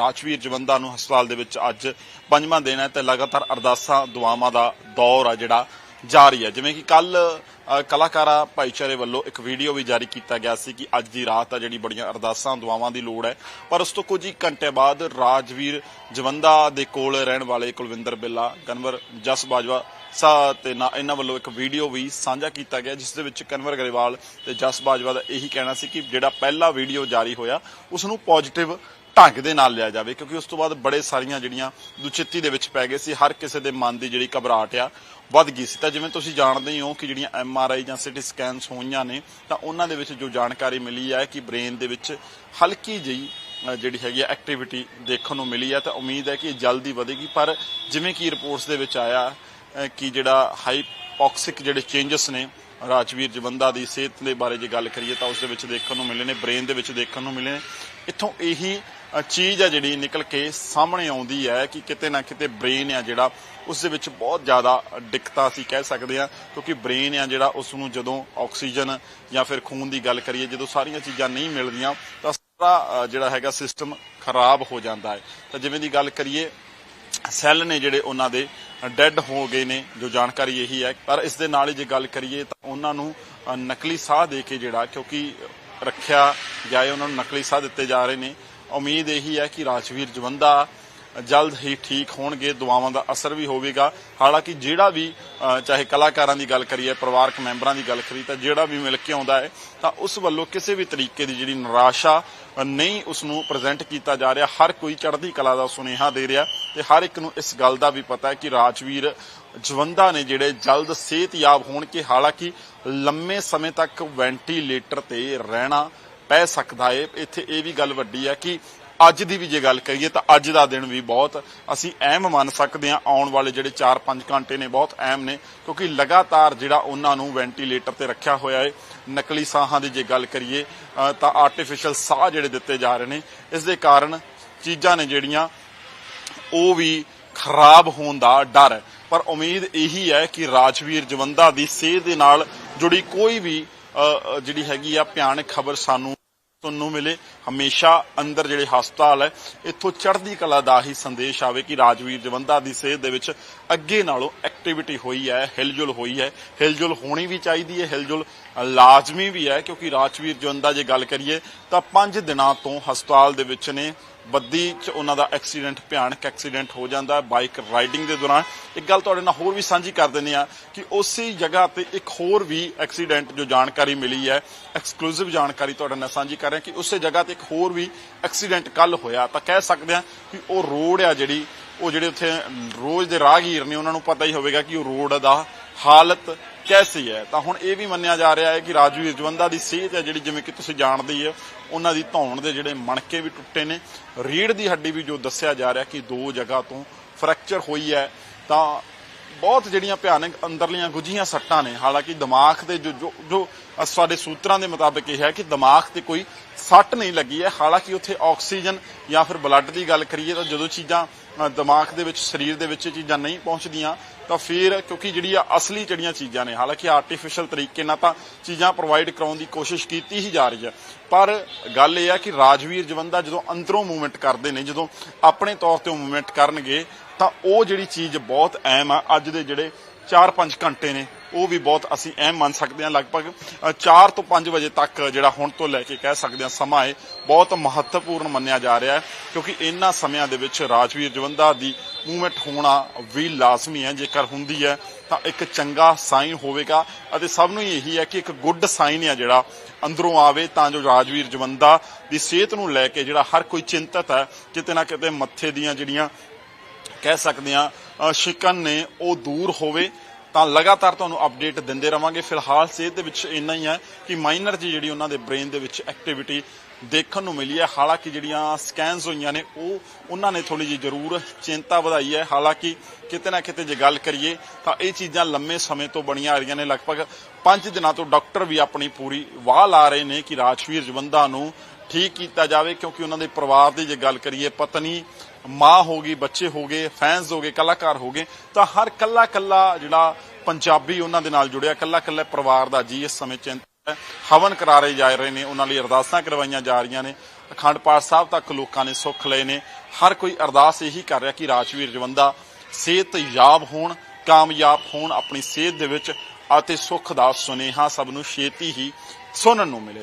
ਰਾਜਵੀਰ ਜਵੰਦਾ ਨੂੰ ਹਸਪਤਾਲ ਦੇ ਵਿੱਚ ਅੱਜ ਪੰਜਵਾਂ ਦਿਨ ਹੈ ਤੇ ਲਗਾਤਾਰ ਅਰਦਾਸਾਂ, ਦੁਆਵਾਂ ਦਾ ਦੌਰ ਆ ਜਿਹੜਾ ਜਾਰੀ ਹੈ। ਜਿਵੇਂ ਕਿ ਕੱਲ ਕਲਾਕਾਰਾ ਭਾਈਚਾਰੇ ਵੱਲੋਂ ਇੱਕ ਵੀਡੀਓ ਵੀ ਜਾਰੀ ਕੀਤਾ ਗਿਆ ਸੀ ਕਿ ਅੱਜ ਦੀ ਰਾਤ ਆ ਜਿਹੜੀ ਬੜੀਆਂ ਅਰਦਾਸਾਂ, ਦੁਆਵਾਂ ਦੀ ਲੋੜ ਹੈ। ਪਰ ਉਸ ਤੋਂ ਕੁਝ ਹੀ ਘੰਟੇ ਬਾਅਦ ਰਾਜਵੀਰ ਜਵੰਦਾ ਦੇ ਕੋਲ ਰਹਿਣ ਵਾਲੇ ਕੁਲਵਿੰਦਰ ਬਿੱਲਾ, ਕਨਵਰ ਜਸ ਬਾਜਵਾ ਸਾ ਤੇ ਨਾ ਇਹਨਾਂ ਵੱਲੋਂ ਇੱਕ ਵੀਡੀਓ ਵੀ ਸਾਂਝਾ ਕੀਤਾ ਗਿਆ, ਜਿਸ ਦੇ ਵਿੱਚ ਕਨਵਰ ਗਰੇਵਾਲ ਤੇ ਜਸ ਬਾਜਵਾ ਦਾ ਇਹੀ ਕਹਿਣਾ ਸੀ ਕਿ ਜਿਹੜਾ ਪਹਿਲਾ ਵੀਡੀਓ ਜਾਰੀ ਹੋਇਆ ਉਸ ਨੂੰ ਪੋਜ਼ਿਟਿਵ ਢੰਗ ਦੇ ਨਾਲ ਲਿਆ ਜਾਵੇ, ਕਿਉਂਕਿ ਉਸ ਤੋਂ ਬਾਅਦ ਬੜੇ ਸਾਰੀਆਂ ਜਿਹੜੀਆਂ ਦੁਚਿੱਤੀ ਦੇ ਵਿੱਚ ਪੈ ਗਏ ਸੀ, ਹਰ ਕਿਸੇ ਦੇ ਮਨ ਦੀ ਜਿਹੜੀ ਘਬਰਾਹਟ ਆ ਵੱਧ ਗਈ ਸੀ। ਤਾਂ ਜਿਵੇਂ ਤੁਸੀਂ ਜਾਣਦੇ ਹੀ ਹੋ ਕਿ ਜਿਹੜੀਆਂ ਐਮ ਆਰ ਆਈ ਜਾਂ ਸਿਟੀ ਸਕੈਨਸ ਹੋਈਆਂ ਨੇ, ਤਾਂ ਉਹਨਾਂ ਦੇ ਵਿੱਚ ਜੋ ਜਾਣਕਾਰੀ ਮਿਲੀ ਹੈ ਕਿ ਬ੍ਰੇਨ ਦੇ ਵਿੱਚ ਹਲਕੀ ਜਿਹੀ ਜਿਹੜੀ ਹੈਗੀ ਐਕਟੀਵਿਟੀ ਦੇਖਣ ਨੂੰ ਮਿਲੀ ਹੈ ਤਾਂ ਉਮੀਦ ਹੈ ਕਿ ਇਹ ਜਲਦੀ ਵਧੇਗੀ। ਪਰ ਜਿਵੇਂ ਕਿ ਰਿਪੋਰਟਸ ਦੇ ਵਿੱਚ ਆਇਆ ਕਿ ਜਿਹੜਾ ਹਾਈਪੋਕਸਿਕ ਜਿਹੜੇ ਚੇਂਜਸ ਨੇ, ਰਾਜਵੀਰ ਜਵੰਦਾ ਦੀ ਸਿਹਤ ਦੇ ਬਾਰੇ ਜੇ ਗੱਲ ਕਰੀਏ, ਤਾਂ ਉਸ ਦੇ ਵਿੱਚ ਦੇਖਣ ਨੂੰ ਮਿਲੇ ਨੇ, ਬ੍ਰੇਨ ਦੇ ਵਿੱਚ ਦੇਖਣ ਨੂੰ ਮਿਲੇ ਨੇ। ਇੱਥੋਂ ਇਹੀ ਚੀਜ਼ ਆ ਜਿਹੜੀ ਨਿਕਲ ਕੇ ਸਾਹਮਣੇ ਆਉਂਦੀ ਹੈ ਕਿ ਕਿਤੇ ਨਾ ਕਿਤੇ ਬ੍ਰੇਨ ਆ ਜਿਹੜਾ, ਉਸ ਦੇ ਵਿੱਚ ਬਹੁਤ ਜ਼ਿਆਦਾ ਦਿੱਕਤਾਂ ਅਸੀਂ ਕਹਿ ਸਕਦੇ ਹਾਂ, ਕਿਉਂਕਿ ਬ੍ਰੇਨ ਆ ਜਿਹੜਾ, ਉਸ ਨੂੰ ਜਦੋਂ ਆਕਸੀਜਨ ਜਾਂ ਫਿਰ ਖੂਨ ਦੀ ਗੱਲ ਕਰੀਏ, ਜਦੋਂ ਸਾਰੀਆਂ ਚੀਜ਼ਾਂ ਨਹੀਂ ਮਿਲਦੀਆਂ, ਤਾਂ ਸਾਰਾ ਜਿਹੜਾ ਹੈਗਾ ਸਿਸਟਮ ਖਰਾਬ ਹੋ ਜਾਂਦਾ ਹੈ। ਤਾਂ ਜਿਵੇਂ ਦੀ ਗੱਲ ਕਰੀਏ ਸੈੱਲ ਨੇ ਜਿਹੜੇ ਉਹਨਾਂ ਦੇ ਡੈੱਡ ਹੋ ਗਏ ਨੇ, ਜੋ ਜਾਣਕਾਰੀ ਇਹੀ ਹੈ, ਪਰ ਇਸ ਦੇ ਨਾਲ ਹੀ ਜੇ ਗੱਲ ਕਰੀਏ, ਤਾਂ ਉਹਨਾਂ ਨੂੰ ਨਕਲੀ ਸਾਹ ਦੇ ਕੇ ਜਿਹੜਾ, ਕਿਉਂਕਿ ਰੱਖਿਆ ਜਾਏ, ਉਹਨਾਂ ਨੂੰ ਨਕਲੀ ਸਾਹ ਦਿੱਤੇ ਜਾ ਰਹੇ ਨੇ ਉਮੀਦ ਇਹੀ ਹੈ ਕਿ ਰਾਜਵੀਰ ਜਵੰਦਾ ਜਲਦ ਹੀ ਠੀਕ ਹੋਣਗੇ, ਦੁਆਵਾਂ ਦਾ ਅਸਰ ਵੀ ਹੋਵੇਗਾ। ਹਾਲਾਂਕਿ ਜਿਹੜਾ ਵੀ ਚਾਹੇ ਕਲਾਕਾਰਾਂ ਦੀ ਗੱਲ ਕਰੀਏ, ਪਰਿਵਾਰਕ ਮੈਂਬਰਾਂ ਦੀ ਗੱਲ ਕਰੀਏ, ਤਾਂ ਜਿਹੜਾ ਵੀ ਮਿਲ ਕੇ ਆਉਂਦਾ ਹੈ, ਤਾਂ ਉਸ ਵੱਲੋਂ ਕਿਸੇ ਵੀ ਤਰੀਕੇ ਦੀ ਜਿਹੜੀ ਨਿਰਾਸ਼ਾ ਨਹੀਂ ਉਸ ਨੂੰ ਪ੍ਰੈਜ਼ੈਂਟ ਕੀਤਾ ਜਾ ਰਿਹਾ। ਹਰ ਕੋਈ ਚੜ੍ਹਦੀ ਕਲਾ ਦਾ ਸੁਨੇਹਾ ਦੇ ਰਿਹਾ ਤੇ ਹਰ ਇੱਕ ਨੂੰ ਇਸ ਗੱਲ ਦਾ ਵੀ ਪਤਾ ਹੈ ਕਿ ਰਾਜਵੀਰ ਜਵੰਦਾ ਨੇ ਜਿਹੜੇ ਜਲਦ ਸਿਹਤਯਾਬ ਹੋਣਗੇ, ਹਾਲਾਂਕਿ ਲੰਮੇ ਸਮੇਂ ਤੱਕ ਵੈਂਟੀਲੇਟਰ ਤੇ ਰਹਿਣਾ ਪੈ ਸਕਦਾ ਏ। ਇੱਥੇ ਇਹ ਵੀ ਗੱਲ ਵੱਡੀ ਹੈ ਕਿ ਅੱਜ ਦੀ ਵੀ ਜੇ ਗੱਲ ਕਰੀਏ ਤਾਂ ਅੱਜ ਦਾ ਦਿਨ ਵੀ ਬਹੁਤ ਅਸੀਂ ਅਹਿਮ ਮੰਨ ਸਕਦੇ ਹਾਂ। ਆਉਣ ਵਾਲੇ ਜਿਹੜੇ 4-5 ਘੰਟੇ ਨੇ ਬਹੁਤ ਅਹਿਮ ਨੇ, ਕਿਉਂਕਿ ਲਗਾਤਾਰ ਜਿਹੜਾ ਉਹਨਾਂ ਨੂੰ ਵੈਂਟੀਲੇਟਰ ਤੇ ਰੱਖਿਆ ਹੋਇਆ ਹੈ ਨਕਲੀ ਸਾਹਾਂ ਦੀ ਜੇ ਗੱਲ ਕਰੀਏ ਤਾਂ ਆਰਟੀਫੀਸ਼ੀਅਲ ਸਾਹ ਜਿਹੜੇ ਦਿੱਤੇ ਜਾ ਰਹੇ ਨੇ। ਇਸ ਦੇ ਕਾਰਨ ਚੀਜ਼ਾਂ ਨੇ ਜਿਹੜੀਆਂ, ਉਹ ਵੀ ਖਰਾਬ ਹੋਣ ਦਾ ਡਰ। ਹੈ ਪਰ ਉਮੀਦ ਇਹੀ ਹੈ ਕਿ ਰਾਜਵੀਰ ਜਵੰਦਾ ਦੀ ਸਿਹਤ ਦੇ ਨਾਲ ਜੁੜੀ ਕੋਈ ਵੀ ਜਿਹੜੀ ਹੈਗੀ ਆ ਭਿਆਨਕ ਖਬਰ ਸਾਨੂੰ ਸੁਣਨ ਮਿਲੇ। ਹਮੇਸ਼ਾ ਅੰਦਰ ਜਿਹੜੇ ਹਸਪਤਾਲ ਹੈ, ਇੱਥੋਂ ਚੜ੍ਹਦੀ ਕਲਾ ਦਾ ਹੀ ਸੰਦੇਸ਼ ਆਵੇ ਕਿ ਰਾਜਵੀਰ ਜਵੰਦਾ ਦੀ ਸਿਹਤ ਦੇ ਵਿੱਚ ਅੱਗੇ ਨਾਲੋਂ ਐਕਟੀਵਿਟੀ ਹੋਈ ਹੈ, ਹਿਲਜੁਲ ਹੋਈ ਹੈ। ਹਿਲਜੁਲ ਹੋਣੀ ਵੀ ਚਾਹੀਦੀ ਹੈ, ਹਿਲਜੁਲ ਲਾਜ਼ਮੀ ਵੀ ਹੈ, ਕਿਉਂਕਿ ਰਾਜਵੀਰ ਜਵੰਦਾ ਜੇ ਗੱਲ ਕਰੀਏ ਤਾਂ 5 ਦਿਨਾਂ ਤੋਂ ਹਸਪਤਾਲ ਦੇ ਵਿੱਚ ਨੇ। ਬੱਦੀ ਚ ਉਹਨਾਂ ਦਾ ਐਕਸੀਡੈਂਟ, ਭਿਆਨਕ ਐਕਸੀਡੈਂਟ ਹੋ ਜਾਂਦਾ ਬਾਈਕ ਰਾਈਡਿੰਗ ਦੇ ਦੌਰਾਨ। ਇੱਕ ਗੱਲ ਤੁਹਾਡੇ ਨਾਲ ਹੋਰ ਵੀ ਸਾਂਝੀ ਕਰ ਦਿੰਦੇ ਆ ਕਿ ਉਸੇ ਜਗ੍ਹਾ ਤੇ ਇੱਕ ਹੋਰ ਵੀ ਐਕਸੀਡੈਂਟ ਜੋ ਜਾਣਕਾਰੀ ਮਿਲੀ ਹੈ, ਐਕਸਕਲੂਸਿਵ ਜਾਣਕਾਰੀ ਤੁਹਾਡੇ ਨਾਲ ਸਾਂਝੀ ਕਰ ਰਿਹਾ ਕਿ ਉਸੇ ਜਗ੍ਹਾ ਤੇ ਇੱਕ ਹੋਰ ਵੀ ਐਕਸੀਡੈਂਟ ਕੱਲ ਹੋਇਆ। ਤਾਂ ਕਹਿ ਸਕਦੇ ਆ ਕਿ ਉਹ ਰੋਡ ਆ ਜਿਹੜੀ, ਉਹ ਜਿਹੜੇ ਉੱਥੇ ਰੋਜ਼ ਦੇ ਰਾਹਗੀਰ ਨੇ, ਉਹਨਾਂ ਨੂੰ ਪਤਾ ਹੀ ਹੋਵੇਗਾ ਕਿ ਉਹ ਰੋਡ ਦਾ ਹਾਲਤ ਕੈਸੀ ਹੈ? ਤਾਂ ਹੁਣ ਇਹ ਵੀ ਮੰਨਿਆ ਜਾ ਰਿਹਾ ਹੈ ਕਿ ਰਾਜੂ ਜਵੰਦਾ ਦੀ ਸਿਹਤ ਹੈ ਜਿਹੜੀ ਜਿਵੇਂ ਕਿ ਤੁਸੀਂ ਜਾਣਦੇ ਹੋ ਉਹਨਾਂ ਦੀ ਧੌਣ ਦੇ ਜਿਹੜੇ ਮਣਕੇ ਵੀ ਟੁੱਟੇ ਨੇ। ਰੀੜ ਦੀ ਹੱਡੀ ਵੀ ਜੋ ਦੱਸਿਆ ਜਾ ਰਿਹਾ ਕਿ ਦੋ ਜਗ੍ਹਾ ਤੋਂ ਫ੍ਰੈਕਚਰ ਹੋਈ ਹੈ। ਤਾਂ ਬਹੁਤ ਜਿਹੜੀਆਂ ਭਿਆਨਕ ਅੰਦਰਲੀਆਂ ਗੁੱਝੀਆਂ ਸੱਟਾਂ ਨੇ। ਹਾਲਾਂਕਿ ਦਿਮਾਗ ਤੇ ਜੋ ਜੋ ਸਾਡੇ ਸੂਤਰਾਂ ਦੇ ਮੁਤਾਬਕ ਇਹ ਹੈ ਕਿ ਦਿਮਾਗ ਤੇ ਕੋਈ ਸੱਟ ਨਹੀਂ ਲੱਗੀ ਹੈ। ਹਾਲਾਂਕਿ ਉੱਥੇ ਆਕਸੀਜਨ ਜਾਂ ਫਿਰ ਬਲੱਡ ਦੀ ਗੱਲ ਕਰੀਏ ਤਾਂ ਜਦੋਂ ਚੀਜ਼ਾਂ ਦਿਮਾਗ ਦੇ ਵਿੱਚ, ਸਰੀਰ ਦੇ ਵਿੱਚ ਇਹ ਚੀਜ਼ਾਂ ਨਹੀਂ ਪਹੁੰਚਦੀਆਂ, ਤਾਂ ਫਿਰ ਕਿਉਂਕਿ ਜਿਹੜੀ ਆ ਅਸਲੀ ਜਿਹੜੀਆਂ ਚੀਜ਼ਾਂ ਨੇ, ਹਾਲਾਂਕਿ ਆਰਟੀਫੀਸ਼ੀਅਲ ਤਰੀਕੇ ਨਾਲ ਤਾਂ ਚੀਜ਼ਾਂ ਪ੍ਰੋਵਾਈਡ ਕਰਾਉਣ ਦੀ ਕੋਸ਼ਿਸ਼ ਕੀਤੀ ਹੀ ਜਾ ਰਹੀ ਹੈ। ਪਰ ਗੱਲ ਇਹ ਆ ਕਿ ਰਾਜਵੀਰ ਜਵੰਦਾ ਜਦੋਂ ਅੰਦਰੋਂ ਮੂਵਮੈਂਟ ਕਰਦੇ ਨੇ, ਜਦੋਂ ਆਪਣੇ ਤੌਰ ਤੇ ਮੂਵਮੈਂਟ ਕਰਨਗੇ, ਤਾਂ ਉਹ ਜਿਹੜੀ ਚੀਜ਼ ਬਹੁਤ ਅਹਿਮ ਆ, ਅੱਜ ਦੇ ਜਿਹੜੇ 4-5 ਘੰਟੇ ਨੇ ਉਹ ਵੀ ਬਹੁਤ ਅਸੀਂ ਅਹਿਮ ਮੰਨ ਸਕਦੇ ਹਾਂ ਲਗਭਗ 4 ਤੋਂ 5 ਵਜੇ ਤੱਕ ਜਿਹੜਾ ਹੁਣ ਤੋਂ ਲੈ ਕੇ ਕਹਿ ਸਕਦੇ ਹਾਂ ਸਮਾਂ ਹੈ, ਬਹੁਤ ਮਹੱਤਵਪੂਰਨ ਮੰਨਿਆ ਜਾ ਰਿਹਾ ਹੈ, ਕਿਉਂਕਿ ਇਹਨਾਂ ਸਮਿਆਂ ਦੇ ਵਿੱਚ ਰਾਜਵੀਰ ਜਵੰਦਾ ਦੀ ਮੂਵਮੈਂਟ ਹੋਣਾ ਵੀ ਲਾਜ਼ਮੀ ਹੈ, ਜੇਕਰ ਹੁੰਦੀ ਹੈ ਤਾਂ ਇੱਕ ਚੰਗਾ ਸਾਈਨ ਹੋਵੇਗਾ ਅਤੇ ਸਭ ਨੂੰ ਹੀ ਇਹੀ ਹੈ ਕਿ ਇੱਕ ਗੁੱਡ ਸਾਈਨ ਹੈ ਜਿਹੜਾ ਅੰਦਰੋਂ ਆਵੇ ਤਾਂ ਜੋ ਰਾਜਵੀਰ ਜਵੰਦਾ ਦੀ ਸਿਹਤ ਨੂੰ ਲੈ ਕੇ ਜਿਹੜਾ ਹਰ ਕੋਈ ਚਿੰਤਤ ਹੈ, ਕਿਤੇ ਨਾ ਕਿਤੇ ਮੱਥੇ ਦੀਆਂ ਜਿਹੜੀਆਂ ਕਹਿ ਸਕਦੇ ਆ ਸ਼ਿਕਨ ਨੇ ਉਹ ਦੂਰ ਹੋਵੇ ਤਾਂ ਲਗਾਤਾਰ ਤੁਹਾਨੂੰ ਅਪਡੇਟ ਦਿੰਦੇ ਰਵਾਂਗੇ। ਫਿਲਹਾਲ ਸਿਹਤ ਦੇ ਵਿੱਚ ਇੰਨਾ ਹੀ ਹੈ ਕਿ ਮਾਈਨਰ ਜੀ ਜਿਹੜੀ ਉਹਨਾਂ ਦੇ ਬ੍ਰੇਨ ਦੇ ਵਿੱਚ ਐਕਟੀਵਿਟੀ ਦੇਖਣ ਨੂੰ ਮਿਲੀ ਹੈ। ਹਾਲਾਂਕਿ ਜਿਹੜੀਆਂ ਸਕੈਨਸ ਹੋਈਆਂ ਨੇ, ਉਹ ਉਹਨਾਂ ਨੇ ਥੋੜੀ ਜਿਹੀ ਜ਼ਰੂਰ ਚਿੰਤਾ ਵਧਾਈ ਹੈ। ਹਾਲਾਂਕਿ ਕਿਤੇ ਨਾ ਕਿਤੇ ਜੇ ਗੱਲ ਕਰੀਏ, ਤਾਂ ਇਹ ਚੀਜ਼ਾਂ ਲੰਮੇ ਸਮੇਂ ਤੋਂ ਬਣੀਆਂ ਆ ਰਹੀਆਂ ਨੇ। ਲਗਭਗ 5 ਦਿਨਾਂ ਤੋਂ ਡਾਕਟਰ ਵੀ ਆਪਣੀ ਪੂਰੀ ਵਾਹ ਲਾ ਰਹੇ ਨੇ ਕਿ ਰਾਜਵੀਰ ਜਵੰਦਾ ਨੂੰ ਠੀਕ ਕੀਤਾ ਜਾਵੇ, ਕਿਉਂਕਿ ਉਹਨਾਂ ਦੇ ਪਰਿਵਾਰ ਦੀ ਜੇ ਗੱਲ ਕਰੀਏ, ਪਤਨੀ, ਮਾਂ ਹੋ ਗਈ, ਬੱਚੇ ਹੋ ਗਏ ਫੈਨਸ ਹੋ ਗਏ, ਕਲਾਕਾਰ ਹੋ ਗਏ, ਤਾਂ ਹਰ ਕੱਲਾ ਕੱਲਾ ਜਿਹੜਾ ਪੰਜਾਬੀ ਉਹਨਾਂ ਦੇ ਨਾਲ ਜੁੜਿਆ ਕੱਲਾ ਕੱਲਾ ਪਰਿਵਾਰ ਦਾ ਜੀ ਇਸ ਸਮੇਂ ਚਿੰਤਾ ਹਵਨ ਕਰਾਰੇ ਜਾ ਰਹੇ ਨੇ, ਉਹਨਾਂ ਲਈ ਅਰਦਾਸਾਂ ਕਰਵਾਈਆਂ ਜਾ ਰਹੀਆਂ ਨੇ, ਅਖੰਡ ਪਾਠ ਸਾਹਿਬ ਤੱਕ ਲੋਕਾਂ ਨੇ ਸੁੱਖ ਲਏ ਨੇ। ਹਰ ਕੋਈ ਅਰਦਾਸ ਇਹੀ ਕਰ ਰਿਹਾ ਕਿ ਰਾਜਵੀਰ ਜਵੰਦਾ ਸਿਹਤਯਾਬ ਹੋਣ, ਕਾਮਯਾਬ ਹੋਣ, ਆਪਣੀ ਸਿਹਤ ਦੇ ਵਿੱਚ ਅਤੇ ਸੁੱਖ ਦਾ ਸੁਨੇਹਾ ਸਭ ਨੂੰ ਛੇਤੀ ਹੀ ਸੁਣਨ ਨੂੰ ਮਿਲੇ।